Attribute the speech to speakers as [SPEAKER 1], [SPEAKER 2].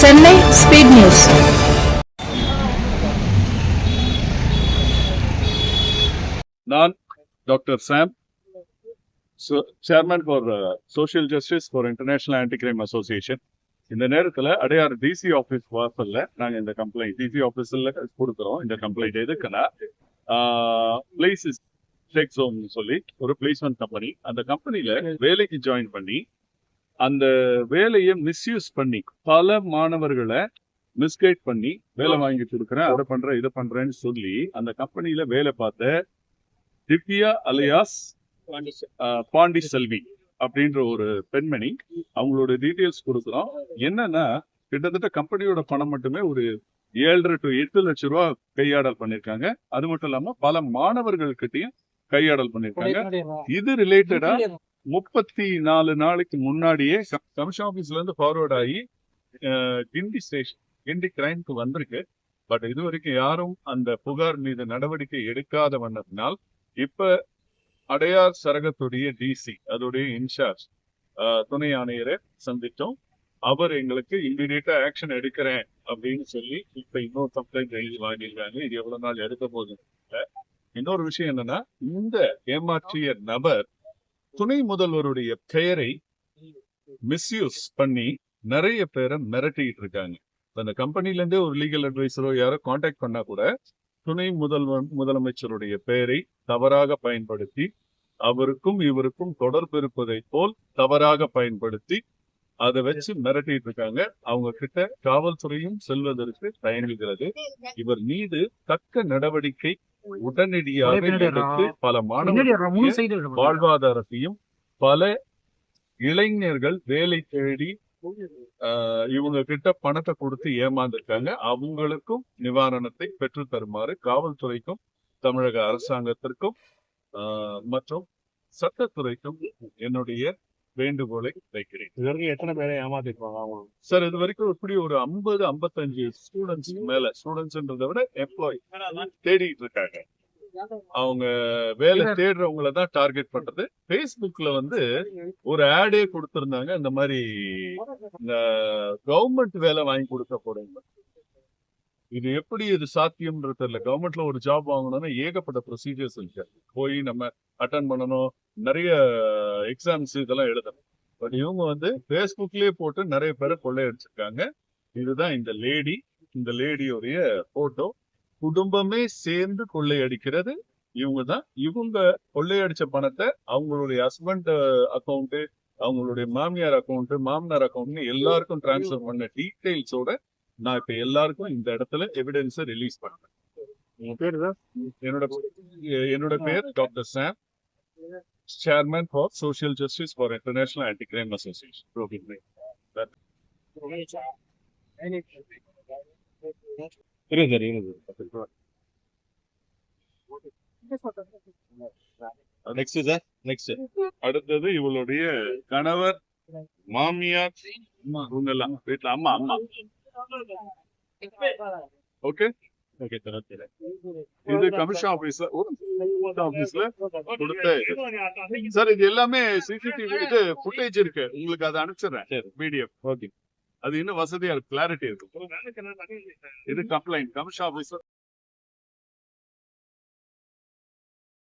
[SPEAKER 1] Chennai speed news
[SPEAKER 2] நான் doctor Sam chairman for social justice for international anti crime association இந்த நேரத்தில் Adyar DC office வாசலில் நாங்கள் இந்த கம்ப்ளைண்ட் டிசி ஆஃபீஸில் கொடுக்குறோம். இந்த கம்ப்ளைண்ட் எதுக்குன்னா பிளேஸ் இஸ் டெக் சொல்லி ஒரு பிளேஸ்மெண்ட் கம்பெனி அந்த கம்பெனில வேலைக்கு ஜாயின் பண்ணி அந்த வேலையை மிஸ்யூஸ் பண்ணி பல மாணவர்களை மிஸ்கைட் பண்ணி வேலை வாங்கி கொடுக்குறேன் அதை பண்றேன் இதை பண்றேன்னு சொல்லி அந்த கம்பெனில வேலை பார்த்த திவ்யா அலியாஸ் பாண்டி செல்வி அப்படின்ற ஒரு பெண்மணி அவங்களோட டீடைல்ஸ் கொடுக்குறோம். என்னன்னா கிட்டத்தட்ட கம்பெனியோட பணம் மட்டுமே ஒரு ஏழரை டு எட்டு லட்சம் ரூபாய் கையாடல் பண்ணிருக்காங்க அது மட்டும் இல்லாம பல மாணவர்கள்கிட்டயும் கையாடல் பண்ணிருக்காங்க இது ரிலேட்டடா முப்பத்தி நாலு நாளைக்கு முன்னாடியே கமிஷன் ஆபீஸ்ல இருந்து ஃபார்வர்ட் ஆகி அஹ், கிண்டி ஸ்டேஷன் கிண்டி கிரைம்க்கு வந்திருக்கு. பட் இது வரைக்கும் யாரும் அந்த புகார் மீது நடவடிக்கை எடுக்காத வண்ணத்தினால் இப்ப அடையார் சரகத்துடைய டிசி அதோடைய இன்சார்ஜ் துணை ஆணையரை சந்தித்தோம். அவர் எங்களுக்கு இம்மீடியட்டா ஆக்ஷன் எடுக்கிறேன் அப்படின்னு சொல்லி இப்ப இன்னொரு கம்ப்ளைண்ட் எழுதி வாங்கியிருக்காங்க. இது எவ்வளவு நாள் எடுக்க போகுது இன்னொரு விஷயம் என்னன்னா இந்த ஏமாற்றிய நபர் துணை முதல்வருடைய பெயரை மிஸ்யூஸ் பண்ணி நிறைய பேரை மிரட்டிட்டு இருக்காங்க. அந்த கம்பெனில இருந்தே ஒரு லீகல் அட்வைசரோ யாரோ காண்டாக்ட் பண்ணா கூட துணை முதல்வர் முதலமைச்சருடைய பெயரை தவறாக பயன்படுத்தி அவருக்கும் இவருக்கும் தொடர்பு இருப்பதை போல் தவறாக பயன்படுத்தி அதை வச்சு மிரட்டிட்டு இருக்காங்க. அவங்க கிட்ட காவல்துறையும் செல்வதற்கு தயங்குகிறது. இவர் மீது தக்க நடவடிக்கை உடனடியாக எடுத்து பல மாணவர்களுடைய வாழ்வாதாரத்தையும் பல இளைஞர்கள் வேலை தேடி ஆஹ், இவங்க கிட்ட பணத்தை கொடுத்து ஏமாந்துருக்காங்க. அவங்களுக்கும் நிவாரணத்தை பெற்று தருமாறு காவல்துறைக்கும் தமிழக அரசாங்கத்திற்கும் ஆஹ், மற்றும் சட்டத்துறைக்கும் என்னுடைய வேண்டுகோளை வைக்கிறேன்.
[SPEAKER 3] இது வரைக்கும் எத்தனை பேரை ஏமாத்திருப்பாங்க அவங்க?
[SPEAKER 2] சார் இது வரைக்கும் இப்படி ஒரு ஐம்பது ஐம்பத்தஞ்சு ஸ்டூடெண்ட்ஸ் மேல ஸ்டூடெண்ட்ஸ்ன்றதை விட எம்ப்ளாய் தேடிட்டு இருக்காங்க. அவங்க வேலை தேடுறவங்கள தான் டார்கெட் பண்றது. Facebookல வந்து ஒரு ஆடே கொடுத்திருந்தாங்க. இந்த மாதிரி இந்த கவர்மெண்ட் வேலை வாங்கி கொடுக்க போறீங்க இது எப்படி இது சாத்தியம்ன்றது தெரியல. கவர்மெண்ட்ல ஒரு ஜாப் வாங்கணும்னா ஏகப்பட்ட ப்ரொசீஜர்ஸ் இருக்கு. போய் நம்ம அட்டன் பண்ணணும். நிறைய எக்ஸாம்ஸ் இதெல்லாம் எழுதணும். பட் இவங்க வந்து பேஸ்புக்லயே போட்டு நிறைய பேரை கொள்ளையடிச்சிருக்காங்க. இதுதான் இந்த லேடி இந்த லேடியோடைய போட்டோ குடும்பமே சேர்ந்து கொள்ளையடிக்கிறது. இவங்க தான் இவங்க கொள்ளையடிச்ச பணத்தை அவங்களுடைய ஹஸ்பண்ட் அக்கௌண்ட் uh, அவங்களுடைய மாமியார் அக்கௌண்ட் மாமனார் அக்கௌண்ட்னு எல்லாருக்கும் டிரான்ஸ்ஃபர் பண்ண டீடைல்ஸோட நான் இப்ப எல்லாருக்கும் இந்த இடத்துல எவிடன்ஸை ரிலீஸ் பண்றேன்.
[SPEAKER 3] உங்க
[SPEAKER 2] என்னோட என்னோட பேர் doctor Sam. Chairman for social justice for international anti crime association
[SPEAKER 3] இருக்கு சார் இருக்கு நெக்ஸ்ட் சார் நெக்ஸ்ட்
[SPEAKER 2] அடுத்தது இவளுடைய கணவர் மாமியார் இவங்க எல்லாம் வீட்டுல அம்மா அம்மா. ஓகே
[SPEAKER 3] ஓகே சார் ஓகே
[SPEAKER 2] இது கமிஷன் ஆபீஸ்ல ஆபீஸ்ல கொடுத்த சார் இது எல்லாமே சிசிடிவி இது ஃபுட்டேஜ் இருக்கு. உங்களுக்கு அதை அனுப்பிச்சிடுறேன். பிடிஎஃப்
[SPEAKER 3] ஓகே
[SPEAKER 2] அது இன்னும் வசதியா கிளாரிட்டி இருக்கு. இது கம்ப்ளைண்ட் கமிஷன் ஆபீஸ்ல